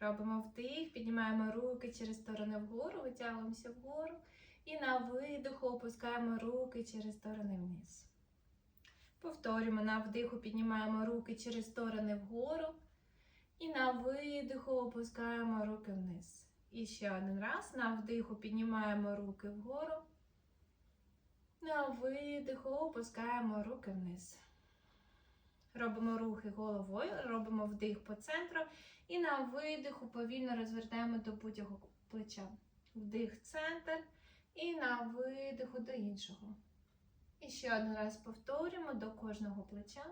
Робимо вдих, піднімаємо руки через сторони вгору, витягуємося вгору. І на видиху опускаємо руки через сторони вниз. Повторюємо на вдиху, піднімаємо руки через сторони вгору. І на видиху опускаємо руки вниз. І ще один раз. На вдиху піднімаємо руки вгору. На видиху опускаємо руки вниз. Робимо рухи головою, робимо вдих по центру. І на видиху повільно розвертаємо до будь-якого плеча. Вдих центр. І на видиху до іншого. І ще один раз повторюємо до кожного плеча.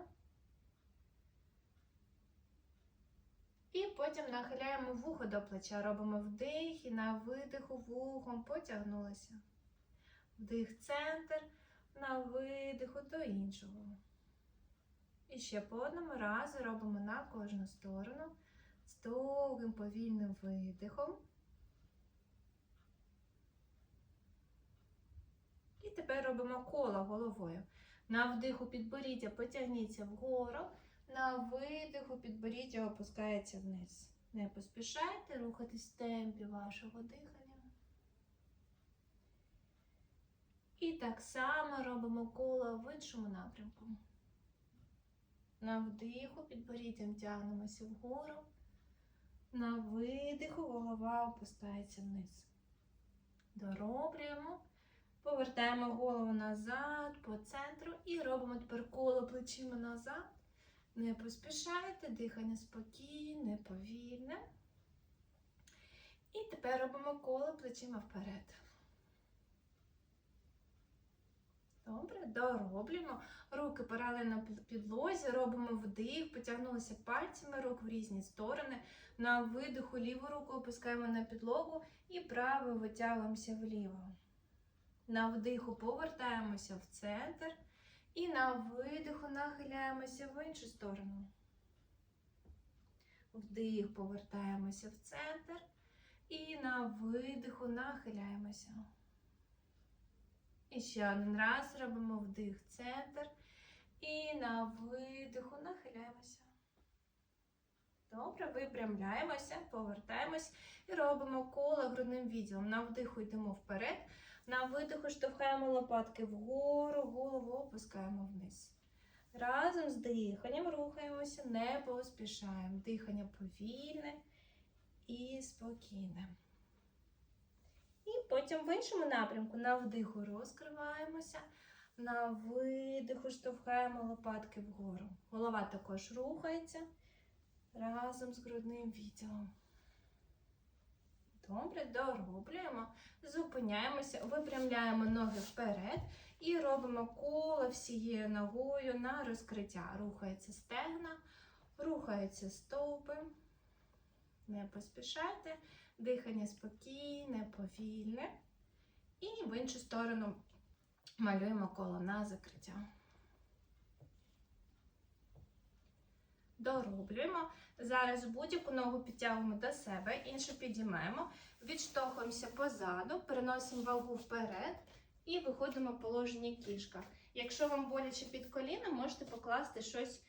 І потім нахиляємо вухо до плеча. Робимо вдих і на видиху вухом потягнулися. Вдих центр, на видиху до іншого. І ще по одному разу робимо на кожну сторону з довгим повільним видихом. І тепер робимо коло головою. На вдиху підборіддя потягніться вгору, на видиху підборіддя опускається вниз. Не поспішайте рухатись в темпі вашого дихання. І так само робимо коло в іншому напрямку. На вдиху підборіддям тягнемося вгору. На видиху голова опускається вниз. Дороблюємо. Повертаємо голову назад по центру і робимо тепер коло плечима назад. Не поспішайте, дихання спокійне, повільне. І тепер робимо коло плечима вперед. Добре, дороблюємо. Руки паралельно підлозі, робимо вдих, потягнулися пальцями рук в різні сторони. На видиху ліву руку опускаємо на підлогу і правою витягуємося вліво. На вдиху повертаємося в центр. І на видиху нахиляємося в іншу сторону. Вдих, повертаємося в центр. І на видиху нахиляємося. І ще один раз робимо вдих в центр. І на видиху нахиляємося. Добре, випрямляємося, повертаємось і робимо коло грудним відділом. На вдиху йдемо вперед. На видиху штовхаємо лопатки вгору, голову опускаємо вниз. Разом з диханням рухаємося, не поспішаємо. Дихання повільне і спокійне. І потім в іншому напрямку на вдиху розкриваємося, на видиху штовхаємо лопатки вгору. Голова також рухається разом з грудним відділом. Добре, дороблюємо, зупиняємося, випрямляємо ноги вперед і робимо коло всією ногою на розкриття. Рухається стегна, рухаються стопи. Не поспішайте, дихання спокійне, повільне. І в іншу сторону малюємо коло на закриття. Дороблюємо. Зараз будь-яку ногу підтягуємо до себе, іншу підіймаємо, відштовхуємося позаду, переносимо вагу вперед і виходимо в положення кішка. Якщо вам боляче під коліном, можете покласти щось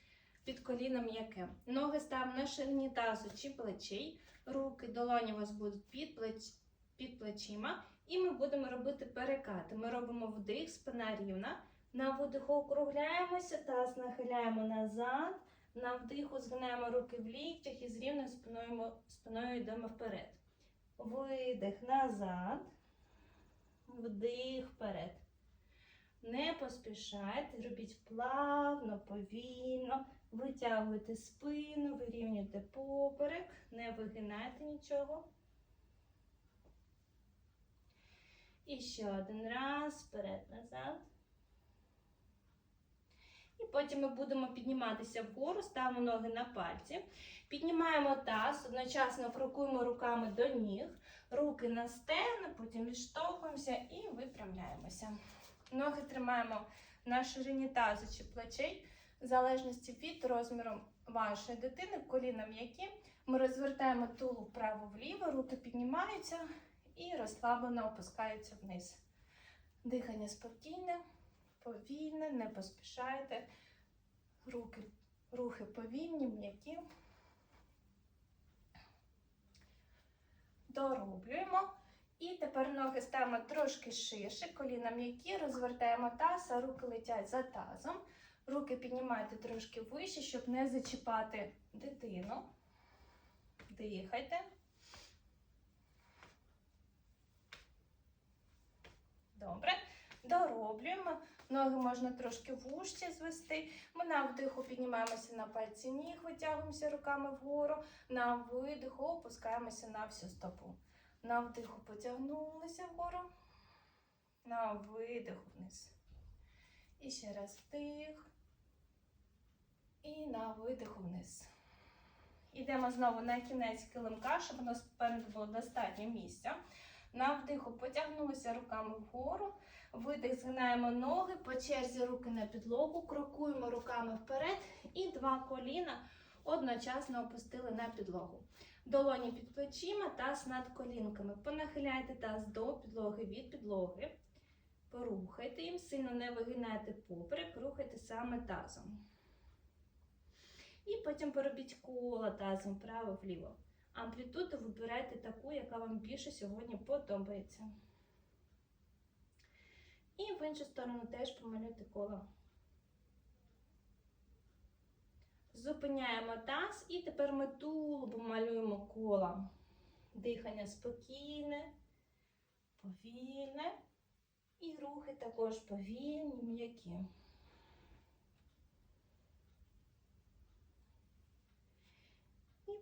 під коліном м'яке. Ноги ставимо на ширині тазу чи плечей, руки, долоні у вас будуть під, плеч... під плечима. І ми будемо робити перекати. Ми робимо вдих, спина рівна. На видиху округляємося, таз нахиляємо назад. На вдиху згинаємо руки в ліктях і з рівною спиною, спиною йдемо вперед. Видих назад, вдих вперед. Не поспішайте, робіть плавно, повільно, витягуйте спину, вирівнюйте поперек, не вигинайте нічого. І ще один раз, вперед назад. І потім ми будемо підніматися вгору, ставимо ноги на пальці, піднімаємо таз, одночасно крокуємо руками до ніг, руки на стегна, потім відштовхуємося і випрямляємося. Ноги тримаємо на ширині тазу чи плечей, в залежності від розміру вашої дитини, коліна м'які. Ми розвертаємо тулу вправо-вліво, руки піднімаються і розслаблено опускаються вниз. Дихання спокійне повільне, не поспішайте. Руки, рухи повільні, м'які. Дороблюємо. І тепер ноги ставимо трошки ширше, коліна м'які, розвертаємо таз, а руки летять за тазом. Руки піднімайте трошки вище, щоб не зачіпати дитину. Дихайте. Добре. Дороблюємо. Ноги можна трошки вужче звести. Ми на вдиху піднімаємося на пальці ніг, витягуємося руками вгору. На видиху опускаємося на всю стопу. На вдиху потягнулися вгору. На видиху вниз. І ще раз вдих. І на видиху вниз. Йдемо знову на кінець килимка, щоб у нас спереду було достатньо місця. На вдиху потягнулися руками вгору. Видих, згинаємо ноги, по черзі руки на підлогу, крокуємо руками вперед і два коліна одночасно опустили на підлогу. Долоні під плечима, таз над колінками. Понахиляйте таз до підлоги від підлоги. Порухайте їм, сильно не вигинайте поперек, рухайте саме тазом. І потім поробіть коло тазом вправо-вліво. Амплітуду вибирайте таку, яка вам більше сьогодні подобається. І в іншу сторону теж помалюйте коло. Зупиняємо таз і тепер ми тулубом малюємо коло. Дихання спокійне, повільне. І рухи також повільні, м'які.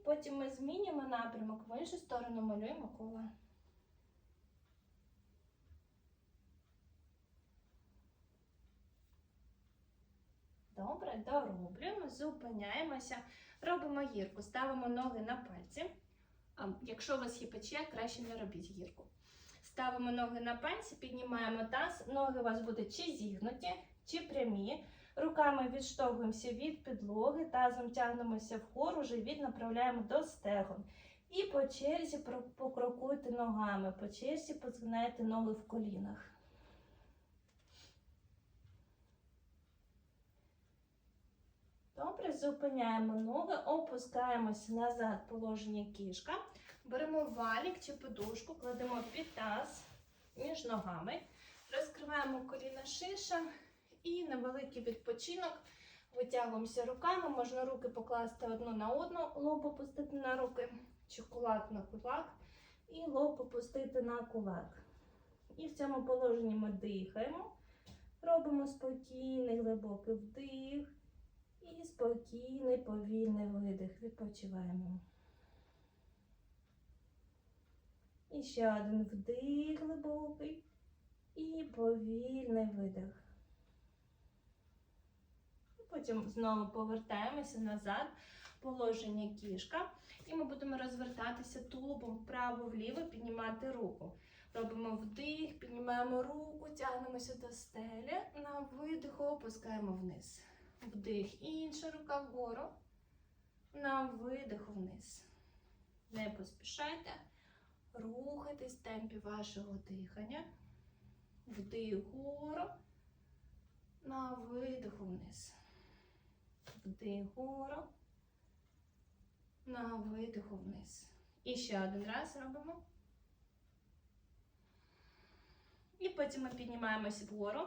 Потім ми змінюємо напрямок, в іншу сторону малюємо коло. Добре, дороблюємо, зупиняємося, робимо гірку, ставимо ноги на пальці. А якщо у вас є пече, краще не робіть гірку. Ставимо ноги на пальці, піднімаємо таз, ноги у вас будуть чи зігнуті, чи прямі. Руками відштовхуємося від підлоги, тазом тягнемося вгору, живіт направляємо до стегон. І по черзі покрокуйте ногами, по черзі позгинайте ноги в колінах. Добре, зупиняємо ноги, опускаємося назад, положення кішка. Беремо валік чи подушку, кладемо під таз між ногами, розкриваємо коліна ширше і на великий відпочинок витягуємося руками. Можна руки покласти одну на одну, лоб опустити на руки, чи кулак на кулак, і лоб опустити на кулак. І в цьому положенні ми дихаємо, робимо спокійний глибокий вдих. І спокійний, повільний видих. Відпочиваємо. І ще один вдих глибокий і повільний видих. Потім знову повертаємося назад, положення кішка. І ми будемо розвертатися тулубом вправо-вліво, піднімати руку. Робимо вдих, піднімаємо руку, тягнемося до стелі. На видиху опускаємо вниз. Вдих, інша рука вгору. На видих вниз. Не поспішайте. Рухайтесь в темпі вашого дихання. Вдих вгору. На видих вниз. Вдих вгору. На видиху вниз. І ще один раз робимо. І потім ми піднімаємося вгору,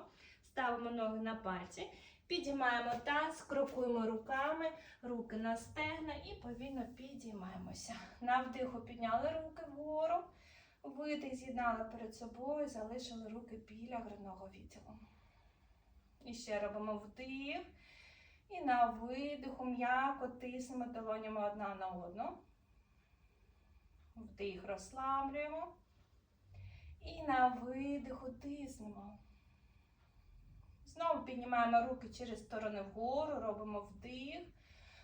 ставимо ноги на пальці. Підіймаємо таз, крокуємо руками, руки на стегна і повільно підіймаємося. На вдиху підняли руки вгору, видих з'єднали перед собою, залишили руки біля грудного відділу. І ще робимо вдих. І на видиху м'яко тиснемо долонями одна на одну. Вдих розслаблюємо. І на видиху тиснемо. Знову піднімаємо руки через сторони вгору, робимо вдих.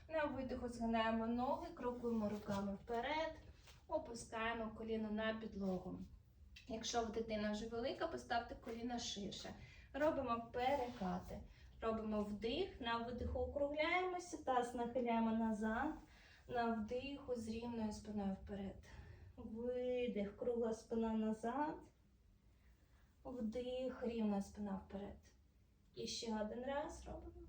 На видиху згинаємо ноги, крокуємо руками вперед, опускаємо коліно на підлогу. Якщо дитина вже велика, поставте коліна ширше. Робимо перекати. Робимо вдих, на видиху округляємося, таз нахиляємо назад, на вдиху з рівною спиною вперед. Видих, кругла спина назад. Вдих, рівна спина вперед. І ще один раз робимо.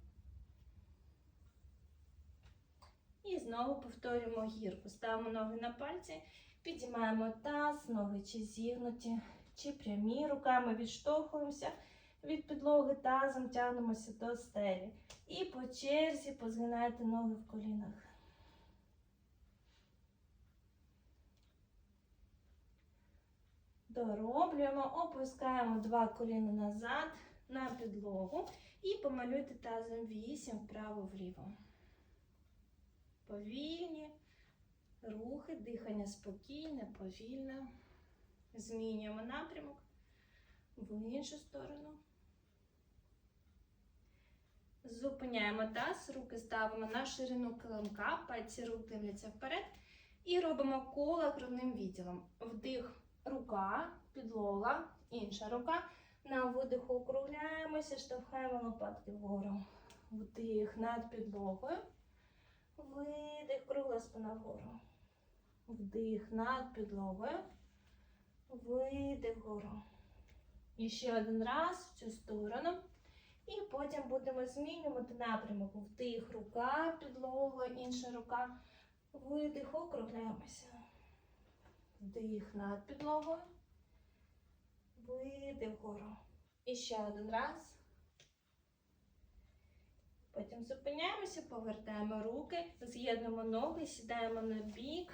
І знову повторюємо гірку. Ставимо ноги на пальці, підіймаємо таз, ноги чи зігнуті, чи прямі. Руками відштовхуємося від підлоги тазом, тягнемося до стелі. І по черзі позгинайте ноги в колінах. Дороблюємо, опускаємо два коліна назад на підлогу і помалюйте тазом 8 вправо-вліво. Повільні рухи, дихання спокійне, повільне. Змінюємо напрямок в іншу сторону. Зупиняємо таз, руки ставимо на ширину килимка, пальці рук дивляться вперед. І робимо коло грудним відділом. Вдих, рука, підлога, інша рука. На видиху округляємося, штовхаємо лопатки вгору. Вдих над підлогою. Видих, кругла спина вгору. Вдих над підлогою. Видих вгору. І ще один раз в цю сторону. І потім будемо змінювати напрямок. Вдих, рука, підлога, інша рука. Видих, округляємося. Вдих над підлогою. Видих вгору. І ще один раз. Потім зупиняємося, повертаємо руки, з'єднуємо ноги, сідаємо на бік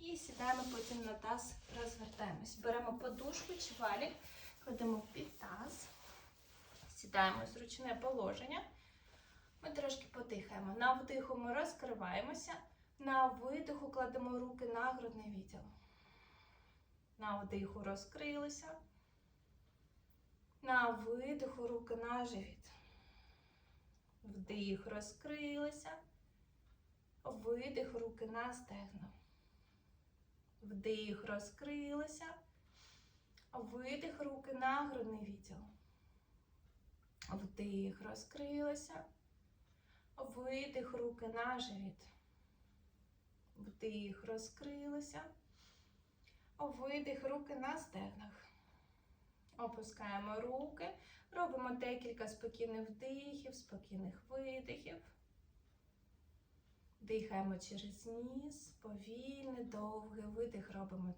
і сідаємо потім на таз, розвертаємось. Беремо подушку чи валік, кладемо під таз, сідаємо в зручне положення. Ми трошки подихаємо. На вдиху ми розкриваємося, на видиху кладемо руки на грудний відділ. На вдиху розкрилися. На видиху руки на живіт. Вдих, розкрилися. Видих, руки на стегно. Вдих, розкрилися. Видих, руки на грудний відділ. Вдих, розкрилися. Видих, руки на живіт. Вдих, розкрилися. Видих, руки на стегнах. Опускаємо руки. Робимо декілька спокійних вдихів, спокійних видихів. Дихаємо через ніс, повільний, довгий видих робимо.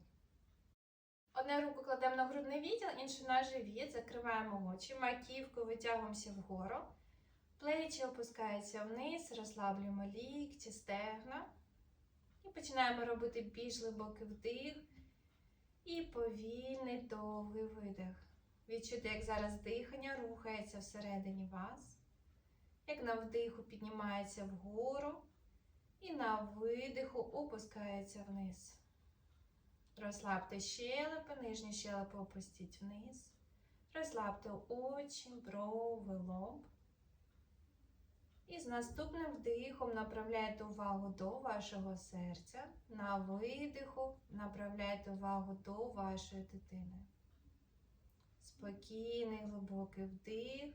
Одну руку кладемо на грудний відділ, іншу на живіт, закриваємо очі, маківкою витягуємося вгору. Плечі опускаються вниз, розслаблюємо лікті, стегна. І починаємо робити більш глибокий вдих і повільний довгий видих. Відчути, як зараз дихання рухається всередині вас, як на вдиху піднімається вгору і на видиху опускається вниз. Розслабте щелепи, нижні щелепи опустіть вниз. Розслабте очі, брови, лоб. І з наступним вдихом направляйте увагу до вашого серця. На видиху направляйте увагу до вашої дитини. Спокійний глибокий вдих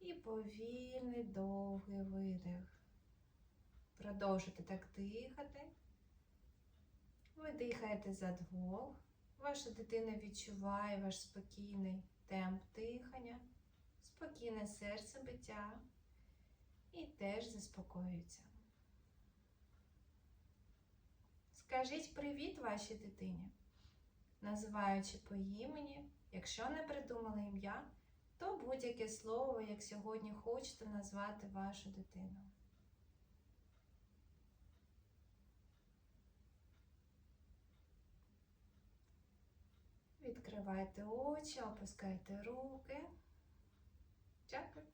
і повільний довгий видих. Продовжуйте так дихати. Ви дихаєте за двох. Ваша дитина відчуває ваш спокійний темп дихання, спокійне серце биття і теж заспокоюється. Скажіть привіт вашій дитині, називаючи по імені. Якщо не придумали ім'я, то будь-яке слово, як сьогодні хочете назвати вашу дитину. Відкривайте очі, опускайте руки. Дякую.